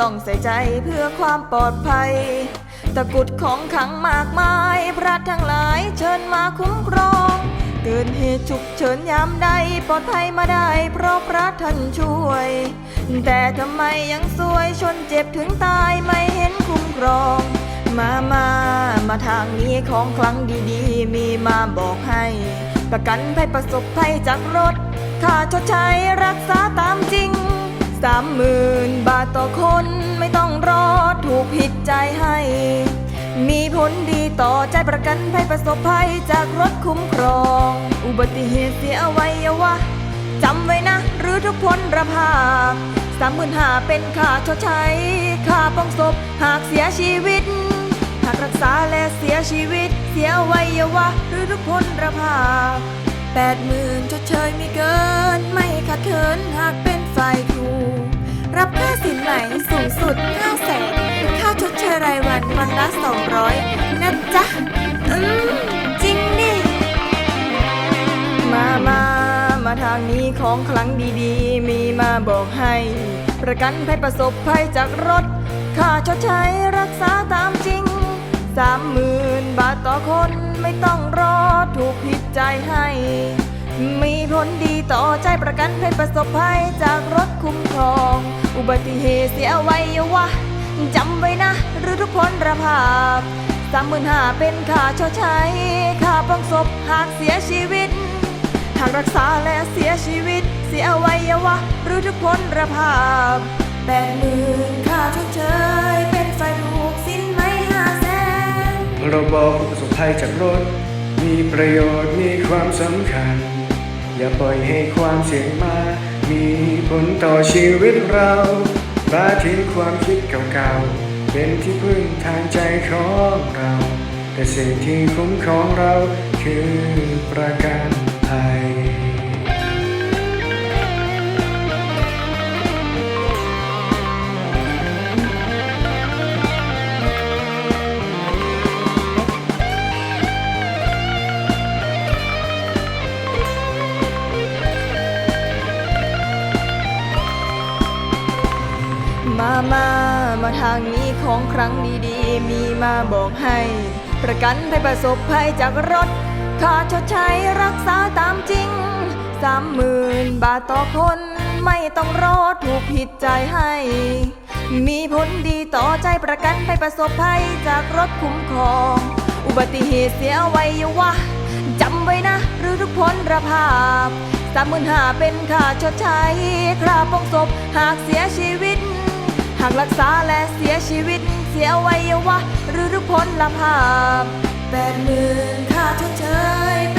ต้องใส่ใจเพื่อความปลอดภัย ตะกุดของขังมากมาย พระทั้งหลายเชิญมาคุ้มครอง เกิดเหตุฉุกเฉินยามใดปลอดภัยมาได้ เพราะพระท่านช่วย แต่ทำไมยังซวยชนเจ็บถึงตายไม่เห็นคุ้มครอง มามามาทางนี้ของคลังดีๆ มีมาบอกให้ ประกันภัยประสบภัยจากรถค่าชดใช้รักษาตามจริง สามหมื่นบาทต่อคนไม่ต้องรอถูกผิดใจให้ มีผลดีต่อใจประกันภัยประสบภัยจากรถคุ้มครอง อุบัติเหตุเสียอวัยวะจำไว้นะ หรือทุกพลระภาคสามหมื่นห้าเป็นค่าชดใช้ค่าป้องศพหากเสียชีวิต หากรักษาและเสียชีวิต เสียอวัยวะ หรือทุกพลระภาคแปดหมื่นชดเชยไม่เกินไม่ขาดเคินหาก รับค่าสินไหมสูงสุด 5 แสน ค่าชดเชยรายวันวันละ 200 นะจ๊ะ อืม จริงดิ มามา มาทางนี้ของคลังดีๆ มีมาบอกให้ ประกันภัยประสบภัยจากรถ ค่าชดใช้รักษาตามจริง สามหมื่นบาทต่อคนไม่ต้องรอถูกผิดใจให้ มีผลดีต่อใจประกันภัยประสบภัยจากรถคุ้มครอง อุบัติเหตุเสียไว้วะจำไว้นะ หรือทุกพลระภาพสามหมื่นห้าเป็นค่าชดใช้ค่าป้องศพหากเสียชีวิต หากรักษาและเสียชีวิต เสียอวัยวะ หรือทุกพลระภาพแปดหมื่นค่าชดเชยเป็นฝ่ายถูกสิ้นไหมห้าแสนเราบอกประสบภัยจากรถ มีประโยชน์มีความสำคัญ อย่าปล่อยให้ความเสี่ยงมา มีผลต่อชีวิตเราละทิ้งความคิดเก่าๆ เป็นที่พึ่งทางใจของเรา แต่สิ่งที่คุ้มของเราคือประกันภัย มามามาทางนี้ของครั้งดีๆ มีมาบอกให้ ประกันภัยประสบภัยจากรถ ค่าชดใช้รักษาตามจริง สามหมื่นบาทต่อคน ไม่ต้องรอถูกผิดใจให้ มีผลดีต่อใจประกันภัยประสบภัยจากรถคุ้มครอง อุบัติเหตุเสียอวัยวะจำไว้นะ หรือทุกพลระภาพสามหมื่นห้าเป็นค่าชดใช้ค่าป้องศพหากเสียชีวิตากรักษาและเสียชีวิต เสียอวัยวะ หรือทุกพลภาพแปดหมื่นค่าชดเชย